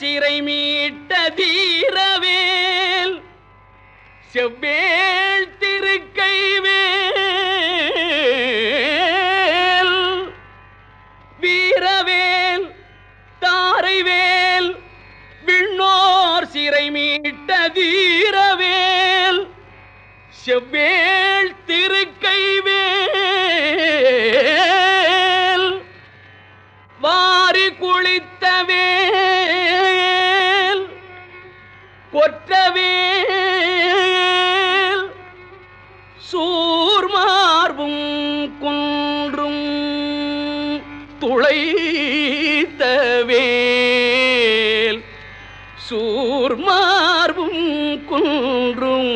சிறை மீட்ட தீரவேல் செவ்வேள் திருக்கைவேல். வீரவேல் தாரைவேல் விண்ணோர் சிறை மீட்ட தீரவேல் செவ்வேள் திருக்கைவேல். வாரி குளித்தவே கொற்றவேல் சூர்மார்பும் குன்றும் துளைத்தவேல் சூர்மார்பும் குன்றும்